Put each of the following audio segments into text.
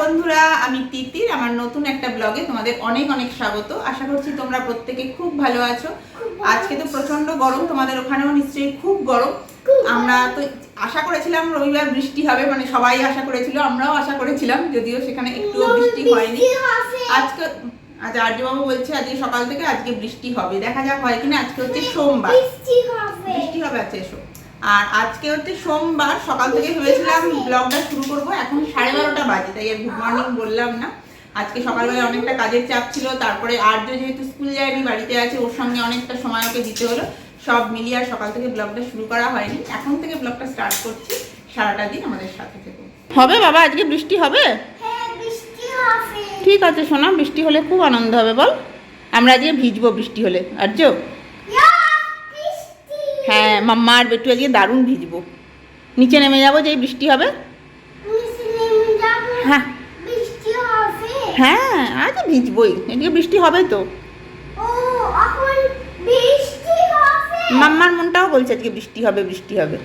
বন্ধুরা আমি তিতির আমার নতুন একটা ব্লগে তোমাদের অনেক অনেক স্বাগত। আশা করছি তোমরা প্রত্যেকে খুব ভালো আছো। আজকে তো প্রচণ্ড গরম তোমাদের ওখানেও নিশ্চয়ই খুব গরম। আমরা তো আশা করেছিলাম রবিবার বৃষ্টি হবে মানে সবাই আশা করেছিল আমরাও আশা করেছিলাম যদিও সেখানে একটুও বৃষ্টি হয়নি। আজকে আজ আর্যবাবু বলছে আজকে সকাল থেকে আজকে বৃষ্টি হবে। দেখা যাক হয় কিনা আজকে হচ্ছে সোমবার। বৃষ্টি হবে। আছে এসো আর আজকে হচ্ছে সোমবার সকাল থেকে ভেবেছিলাম ব্লগটা শুরু করব এখন সাড়ে বারোটা বাজে তাই আর গুড মর্নিং বললাম না। আজকে সকালবেলা অনেকটা কাজের চাপ ছিল তারপরে আর্য যেহেতু স্কুল যায়নি বাড়িতে আছে ওর সঙ্গে অনেকটা সময় ওকে দিতে হলো সব মিলিয়ে আর সকাল থেকে ব্লগটা শুরু করা হয়নি। এখন থেকে ব্লগটা স্টার্ট করছি সারাটা দিন আমাদের সাথে থেকে। হবে বাবা আজকে বৃষ্টি হবে? ঠিক আছে শোনা বৃষ্টি হলে খুব আনন্দ হবে বল। আমরা আজকে ভিজবো বৃষ্টি হলে আর্য। হ্যাঁ মাম্মা আর বেটু আজকে দারুণ ভিজবো। নিচে নেমে যাব যে বৃষ্টি হবে। হ্যাঁ। হ্যাঁ আজ ভিজবই। এদিকে বৃষ্টি হবে তো। মাম্মার মনটাও বলছে আজকে বৃষ্টি হবে বৃষ্টি হবে।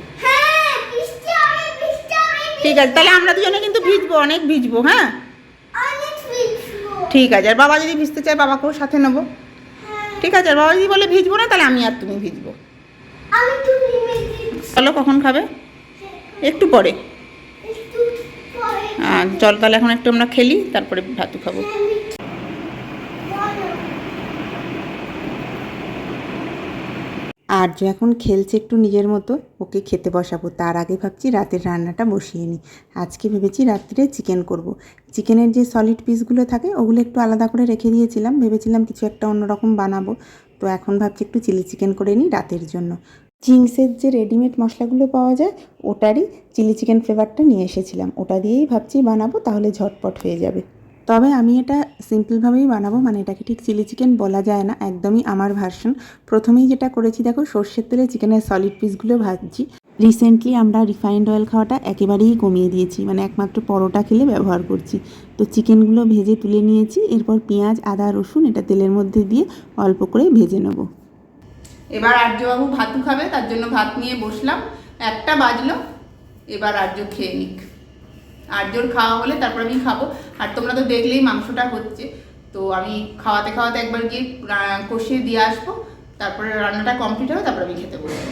ঠিক আছে তাহলে আমরা দুজনে কিন্তু ভিজবো অনেক ভিজবো হ্যাঁ? ঠিক আছে আর বাবা যদি ভিজতে চায় বাবাকেও সাথে নেব। ঠিক আছে আর বাবা যদি বলে ভিজবো না তাহলে আমি আর তুমি ভিজবো। চলো কখন খাবে? একটু পরে। আর চল তাহলে এখন একটু আমরা খেলি তারপরে ভাতু খাব। আর্য এখন খেলছে একটু নিজের মতো ওকে খেতে বসাবো। তার আগে ভাবছি রাতের রান্নাটা বসিয়ে নিই আজকে ভেবেছি রাত্রে চিকেন করব। চিকেনের যে সলিড পিসগুলো থাকে ওগুলো একটু আলাদা করে রেখে দিয়েছিলাম। ভেবেছিলাম কিছু একটা অন্যরকম বানাবো। তো এখন ভাবছি একটু চিলি চিকেন করে নিই রাতের জন্য। চিংসের যে রেডিমেড মশলাগুলো পাওয়া যায়, ওটারই চিলি চিকেন ফ্লেভারটা নিয়ে এসেছিলাম। ওটা দিয়েই ভাবছি বানাবো, তাহলে ঝটপট হয়ে যাবে। তবে আমি এটা সিম্পলভাবেই বানাবো মানে এটাকে ঠিক চিলি চিকেন বলা যায় না, একদমই আমার ভার্সন প্রথমেই যেটা করেছি, দেখো সর্ষের তেলে চিকেনের সলিড পিসগুলো ভাজছি। রিসেন্টলি আমরা রিফাইন্ড অয়েল খাওয়াটা একেবারেই কমিয়ে দিয়েছি মানে একমাত্র পরোটা খেলে ব্যবহার করছি। তো চিকেনগুলো ভেজে তুলে নিয়েছি, এরপর পেঁয়াজ, আদা, রসুন এটা তেলের মধ্যে দিয়ে অল্প করে ভেজে নেব। এবার আর্যবাবু ভাতু খাবে, তার জন্য ভাত নিয়ে বসলাম। একটা বাজলো, এবার আর্য খেয়ে নিক। আর্যর খাওয়া হলে তারপর আমি খাব। আর তোমরা তো দেখলেই মাংসটা হচ্ছে। তো আমি খাওয়াতে খাওয়াতে একবার গিয়ে কষিয়ে দিয়ে আসব। তারপরে রান্নাটা কমপ্লিট হবে, তারপর আমি খেতে বসবো।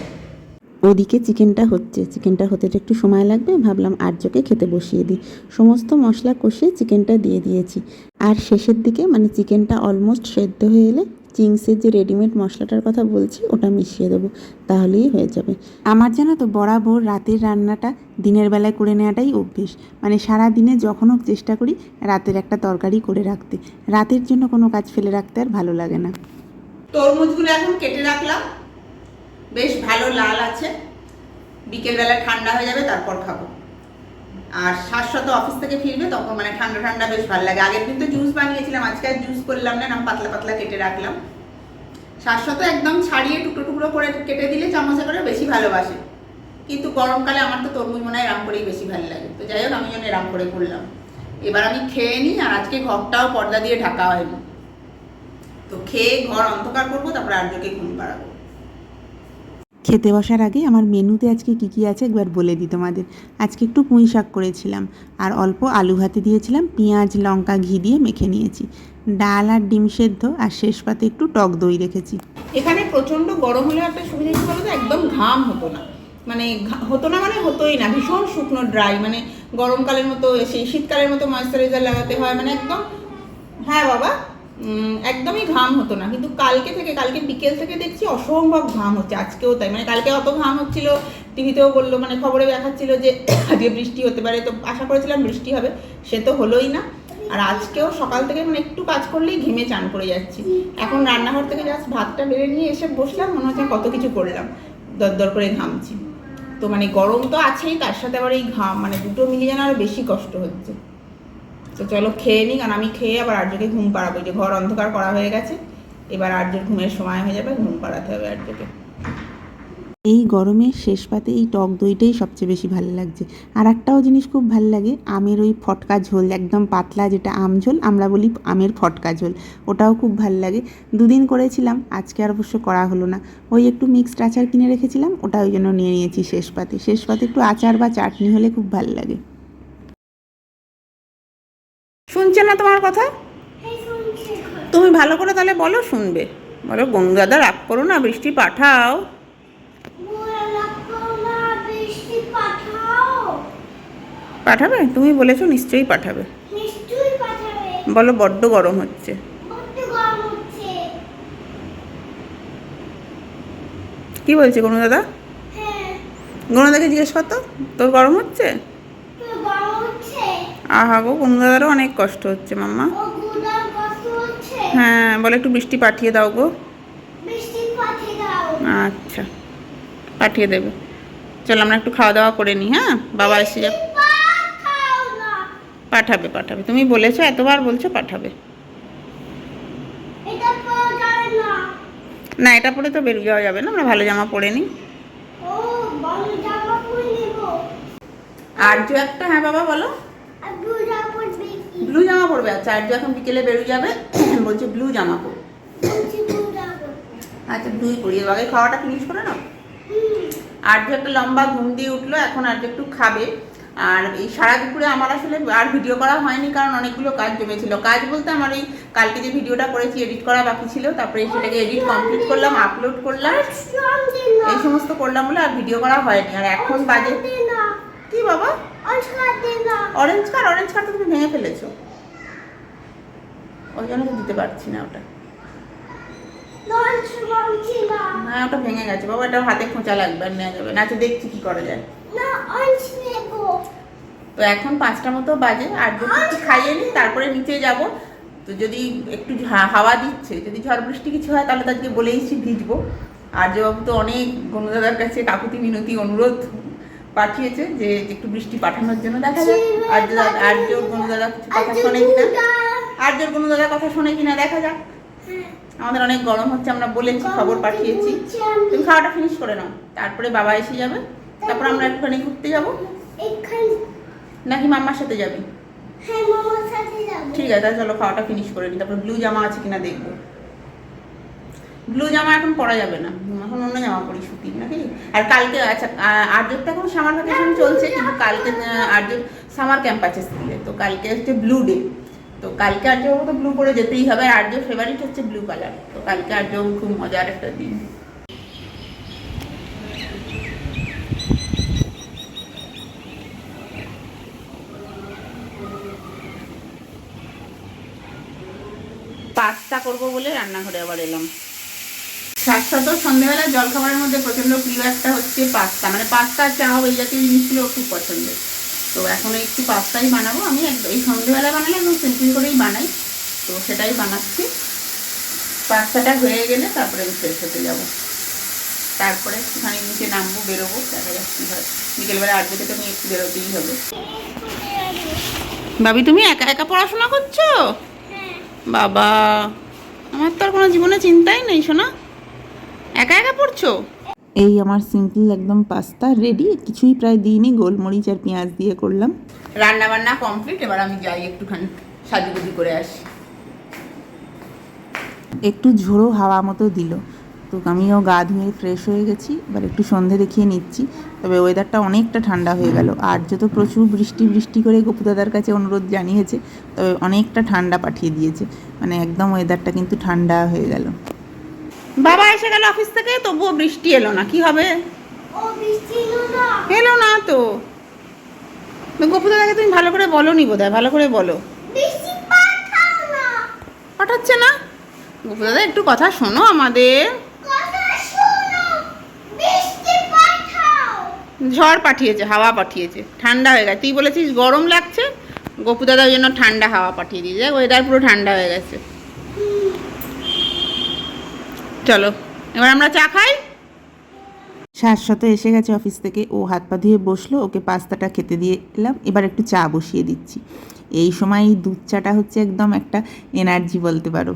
ওদিকে চিকেনটা হচ্ছে, চিকেনটা হতে একটু সময় লাগবে, ভাবলাম আর্যকে খেতে বসিয়ে দিই। সমস্ত মশলা কষিয়ে চিকেনটা দিয়ে দিয়েছি। আর শেষের দিকে মানে চিকেনটা অলমোস্ট সেদ্ধ হয়ে এলে চিংসের যে রেডিমেড মশলাটার কথা বলছি, ওটা মিশিয়ে দেবো। তাহলেই হয়ে যাবে। আমার জানো তো বরাবর রাতের রান্নাটা দিনের বেলায় করে নেওয়াটাই অভ্যেস। মানে সারা দিনে যখন হোক চেষ্টা করি রাতের একটা তরকারি করে রাখতে। রাতের জন্য কোনো কাজ ফেলে রাখতে আর ভালো লাগে না। তরমুজগুলো এখন কেটে রাখলাম। বেশ ভালো লাল আছে। বিকেলবেলা ঠান্ডা হয়ে যাবে, তারপর খাব। আর শাশ্বত অফিস থেকে ফিরবে, তখন মানে ঠান্ডা ঠান্ডা বেশ ভালো লাগে। আগের দিন তো জুস বানিয়েছিলাম, আজকে আর জুস করলাম না নাম পাতলা পাতলা কেটে রাখলাম। শাশ্বত একদম ছাড়িয়ে টুকরো টুকরো করে কেটে দিলে চামচে করে বেশি ভালোবাসে। কিন্তু গরমকালে আমার তো তরমুজ মনে হয় এরাম করেই বেশি ভালো লাগে। তো যাই হোক, আমি জন্য এরাম করে করলাম। এবার আমি খেয়ে নিই, আর আজকে ঘরটাও পর্দা দিয়ে ঢাকা হয়নি। তো খেয়ে ঘর অন্ধকার করব, তারপরে আর্যকে ঘুম পাড়াবো। খেতে বসার আগে আমার মেনুতে আজকে কী কী আছে একবার বলে দিই তোমাদের। আজকে একটু পুঁই শাক করেছিলাম, আর অল্প আলু ভাতে দিয়েছিলাম, পেঁয়াজ, লঙ্কা, ঘি দিয়ে মেখে নিয়েছি। ডাল আর ডিম সেদ্ধ, আর শেষ পাতে একটু টক দই রেখেছি। এখানে প্রচণ্ড গরম হলে একটা সুবিধা কি বলতো? একদম ঘাম হতো না। মানে হতো না মানে হতোই না, ভীষণ শুকনো, ড্রাই। মানে গরমকালের মতো, সেই শীতকালের মতো ময়েশ্চারাইজার লাগাতে হয় মানে একদম হ্যাঁ বাবা? একদমই ঘাম হতো না। কিন্তু কালকে থেকে, কালকে বিকেল থেকে দেখছি অসম্ভব ঘাম হচ্ছে, আজকেও তাই। মানে কালকে অত ঘাম হচ্ছিল, টিভিতেও বলল মানে খবরে দেখাচ্ছিল যে আজকে বৃষ্টি হতে পারে। তো আশা করেছিলাম বৃষ্টি হবে, সে তো হলোই না। আর আজকেও সকাল থেকে মানে একটু কাজ করলেই ঘেমে চান করে যাচ্ছি। এখন রান্নাঘর থেকে জাস্ট ভাতটা বেড়ে নিয়ে এসে বসলাম, মনে হচ্ছে কত কিছু করলাম। দরদর করে ঘামছি। তো মানে গরম তো আছেই, তার সাথে আবার এই ঘাম মানে দুটো মিলিয়ে যেন আরও বেশি কষ্ট হচ্ছে। তো চলো খেয়ে নিই কারণ আমি খেয়ে আবার আর্যকে ঘুম পাড়াবো। যে ঘর অন্ধকার করা হয়ে গেছে, এবার আর্যর ঘুমের সময় হয়ে যাবে, ঘুম পাড়াতে হবে আর্যকে। এই গরমের শেষ পাতে এই টক দইটাই সবচেয়ে বেশি ভালো লাগছে। আর একটাও জিনিস খুব ভালো লাগে, আমের ওই ফটকা ঝোল, একদম পাতলা যেটা আম ঝোল, আমরা বলি আমের ফটকা ঝোল, ওটাও খুব ভালো লাগে। দুদিন করেছিলাম, আজকে আর অবশ্য করা হলো না। ওই একটু মিক্সড আচার কিনে রেখেছিলাম, ওটা ওই জন্য নিয়ে নিয়েছি শেষ পাতে। শেষ পাতে একটু আচার বা চাটনি হলে খুব ভালো লাগে। শুনছে না তোমার কথা? তুমি ভালো করে তাহলে বলো শুনবে। বলো গঙ্গু দাদা রাগ করো না বৃষ্টি পাঠাও। পাঠাবে? তুমি বলেছ নিশ্চয়ই পাঠাবে। বলো বড্ড গরম হচ্ছে। কি বলছে গনু দাদা? গনু দাদাকে জিজ্ঞেস করতো তোর গরম হচ্ছে? আহা গো দাদারও অনেক কষ্ট হচ্ছে মাম্মা। হ্যাঁ বলে একটু বৃষ্টি পাঠিয়ে দাও গো। আচ্ছা পাঠিয়ে দেবে। চলো আমরা একটু খাওয়া দাওয়া করে নিই হ্যাঁ? বাবা এসে যাবে। পাঠাবে পাঠাবে। তুমি বলেছ এতবার বলছো পাঠাবে। না। এটা পরে তো বেরিয়ে যাওয়া যাবে না আমরা ভালো জামা পরে নিই। আর আর্য একটা হ্যাঁ বাবা বলো। ব্লু জামা পরবে আচ্ছা আর্য এখন বিকেলে বেরিয়ে যাবে? বলছে ব্লু জামা পরবে। আচ্ছা ব্লুই পরিয়ে আগে খাওয়াটা ফিনিশ করে নাও? আর্য একটা লম্বা ঘুম দিয়ে উঠল এখন আর্য একটু খাবে। আর এই সারা দুপুরে আমার আসলে আর ভিডিও করা হয়নি কারণ অনেকগুলো কাজ জমেছিল। কাজ বলতে আমার এই কালকে যে ভিডিওটা করেছি এডিট করা বাকি ছিল তারপরে সেটাকে এডিট কমপ্লিট করলাম আপলোড করলাম। এই সমস্ত করলাম বলে আর ভিডিও করা হয়নি। আর এখন বাজে কি বাবা? অরেঞ্জ কার অরেঞ্জ কার তুমি ভেঙে ফেলেছো। ওই জন্য তো দিতে পারছি না ওটা। না হ্যাঁ ওটা ভেঙে গেছে। বাবা এটা হাতে খোঁচা লাগবে আর নেওয়া যাবে না। আচ্ছা দেখছি কি করা যায়। তো এখন পাঁচটা মতো বাজে। আর একটু খাইয়ে নিই তারপরে নিচে যাব। তো যদি একটু হাওয়া দিচ্ছে যদি ঝড় বৃষ্টি কিছু হয় তাহলে তাদেরকে বলে এসেছি ভিজবো। আর বাবু তো অনেক গণদাদার কাছে কাকুতি মিনতি অনুরোধ পাঠিয়েছে যে একটু বৃষ্টি পাঠানোর জন্য দেখা যাক। আর আর গণদাদা কিছু কথা শোনে কিনা? আর জোর গণদাদা কথা শোনে কিনা দেখা যাক। আমাদের অনেক গরম হচ্ছে আমরা বলেছি খবর পাঠিয়েছি। তুমি খাওয়াটা ফিনিশ করে নাও তারপরে বাবা এসে যাবে। তারপর আমরা একটুখানি ঘুরতে যাব। নাকি মাম্মার সাথে যাবি? হ্যাঁ ঠিক আছে তাহলে চলো খাওয়াটা ফিনিশ করে নিই তারপর ব্লু জামা আছে কিনা দেখব। ব্লু জামা এখন পরা যাবে না। এখন অন্য জামা পরি সুতির নাকি? আর কালকে আচ্ছা আর্যর তো এখন সামার ভ্যাকেশন চলছে, কিন্তু কালকে আর্যর সামার ক্যাম্প আছে স্কুলে তো কালকে হচ্ছে ব্লু ডে তো কালকে আর্যবাবু তো ব্লু পরে যেতেই হবে। আর আর্যর ফেভারিট হচ্ছে ব্লু কালার তো কালকে আর্যবাবু খুব মজার একটা দিন। পাস্তা করব বলে রান্নাঘরে আবার এলাম। শাশ্বত সন্ধ্যেবেলা জলখাবারের মধ্যে প্রচণ্ড প্রিয় একটা হচ্ছে পাস্তা। মানে পাস্তা চা এই জাতীয় জিনিসগুলো খুব পছন্দের। তো এখন একটু পাস্তাই বানাবো। আমি একদম এই সন্ধ্যেবেলা বানালে আমি সিম্পল করেই বানাই। তো সেটাই বানাচ্ছি। পাস্তাটা হয়ে গেলে তারপরে আমি ফ্রেশ হতে যাব। তারপরে একটুখানি নিচে নামবো বেরোবো। দেখা যাক কী হয়। বিকেলবেলা আট দিকে তো আমি একটু বেরোতেই হবে। ভাবি তুমি একা একা পড়াশোনা করছ? হ্যাঁ। বাবা আমার তো আর কোনো জীবনে চিন্তাই নেই শোনা একা একা পড়ছো? এই আমার সিম্পল একদম পাস্তা রেডি কিছুই প্রায় দিইনি গোলমরিচ আর পেঁয়াজ দিয়ে করলাম। রান্না বান্না কমপ্লিট এবার আমি যাই একটুখানি সাজুগুজি করে আসি। একটু ঝোড়ো হাওয়া মতো দিল। তো আমিও গা ধুয়ে ফ্রেশ হয়ে গেছি এবার একটু সন্ধে দেখিয়ে নিচ্ছি। তবে ওয়েদারটা অনেকটা ঠান্ডা হয়ে গেল। আর যত প্রচুর বৃষ্টি বৃষ্টি করে গোপুদাদার কাছে অনুরোধ জানিয়েছে তবে অনেকটা ঠান্ডা পাঠিয়ে দিয়েছে। মানে একদম ওয়েদারটা কিন্তু ঠান্ডা হয়ে গেল। বাবা এসে গেল অফিস থেকে তবুও বৃষ্টি এলো না কি হবে? এলো না। তো। তো গোপুদাদাকে তুমি ভালো করে বলো নি বোধহয় ভালো করে বলো। না। পাঠাচ্ছে না? গোপুদাদা একটু কথা শোনো আমাদের। ঝড় পাঠিয়েছে হাওয়া পাঠিয়েছে ঠান্ডা হয়ে গেছে। তুই বলেছিস গরম লাগছে গোপুদাদা ওই জন্য ঠান্ডা হাওয়া পাঠিয়ে দিয়েছে। ওয়েদার পুরো ঠান্ডা হয়ে গেছে। চলো, এবার আমরা চা খাই? শাশ্বত এসে গেছে অফিস থেকে। ও হাত পা ধুয়ে বসল, ওকে পাস্তাটা খেতে দিয়ে এলাম। এবার একটু চা বসিয়ে দিচ্ছি। এই সময় দুধ চাটা হচ্ছে একদম একটা এনার্জি বলতে পারো।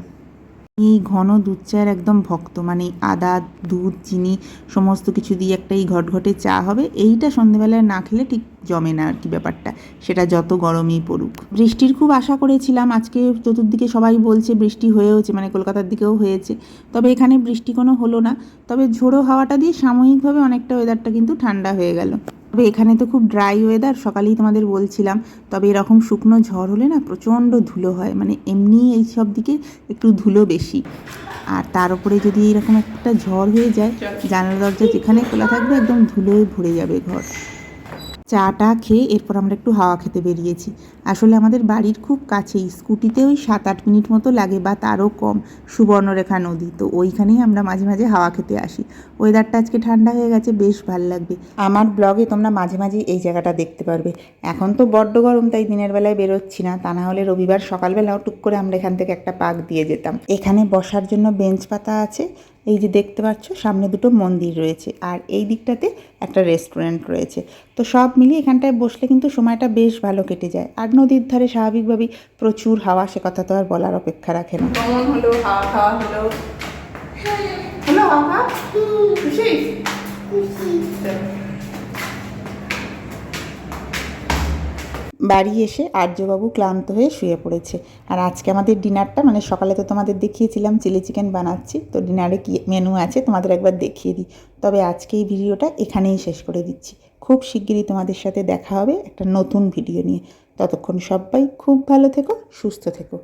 এই ঘন দুধ চায়ের একদম ভক্ত মানে আদা, দুধ, চিনি সমস্ত কিছু দিয়ে একটা এই ঘটঘটে চা হবে। এইটা সন্ধেবেলায় না খেলে ঠিক জমে না আর কি ব্যাপারটা। সেটা যত গরমই পড়ুক। বৃষ্টির খুব আশা করেছিলাম। আজকে চতুর্দিকে সবাই বলছে বৃষ্টি হয়েওছে মানে কলকাতার দিকেও হয়েছে। তবে এখানে বৃষ্টি কোনো হলো না। তবে ঝোড়ো হাওয়াটা দিয়ে সাময়িকভাবে অনেকটা ওয়েদারটা কিন্তু ঠান্ডা হয়ে গেল। তবে এখানে তো খুব ড্রাই ওয়েদার সকালেই তোমাদের বলছিলাম। তবে এরকম শুকনো ঝড় হলে না প্রচণ্ড ধুলো হয় মানে এমনি এই সব দিকে একটু ধুলো বেশি। আর তার উপরে যদি এরকম একটা ঝড় হয়ে যায়, জানালা, দরজা যেখানে খোলা থাকবে একদম ধুলোয় ভরে যাবে ঘর। চাটা খেয়ে এরপর আমরা একটু হাওয়া খেতে বেরিয়েছি। আসলে আমাদের বাড়ির খুব কাছেই। স্কুটিতে ওই সাত আট মিনিট মতো লাগে বা তারও কম। সুবর্ণরেখা নদী। তো ওইখানেই আমরা মাঝে মাঝে হাওয়া খেতে আসি। ওয়েদারটা আজকে ঠান্ডা হয়ে গেছে, বেশ ভালো লাগবে। আমার ব্লগে তোমরা মাঝে মাঝে এই জায়গাটা দেখতে পারবে। এখন তো বড্ড গরম, তাই দিনের বেলায় বেরোচ্ছি না। তা না হলে রবিবার সকালবেলাও টুক করে আমরা এখান থেকে একটা পাক দিয়ে যেতাম। এখানে বসার জন্য বেঞ্চ পাতা আছে। এই যে দেখতে পাচ্ছ, সামনে দুটো মন্দির রয়েছে। আর এই দিকটাতে একটা রেস্টুরেন্ট রয়েছে। তো সব মিলিয়ে এখানটায় বসলে কিন্তু সময়টা বেশ ভালো কেটে যায়। আর নদীর ধারে স্বাভাবিকভাবেই প্রচুর হাওয়া সে কথা তো আর বলার অপেক্ষা রাখে না। হলো হাওয়া খাওয়া হলো হলো হাওয়া খুশি খুশি? বাড়ি এসে আর্যবাবু ক্লান্ত হয়ে শুয়ে পড়েছে। আর আজকে আমাদের ডিনারটা মানে সকালে তো তোমাদের দেখিয়েছিলাম চিলি চিকেন বানাচ্ছি। তো ডিনারে কি মেনু আছে তোমাদের একবার দেখিয়ে দিই। তবে আজকে এই ভিডিওটা এখানেই শেষ করে দিচ্ছি। খুব শিগগিরই তোমাদের সাথে দেখা হবে একটা নতুন ভিডিও নিয়ে। ততক্ষণ সবাই খুব ভালো থেকো সুস্থ থেকো।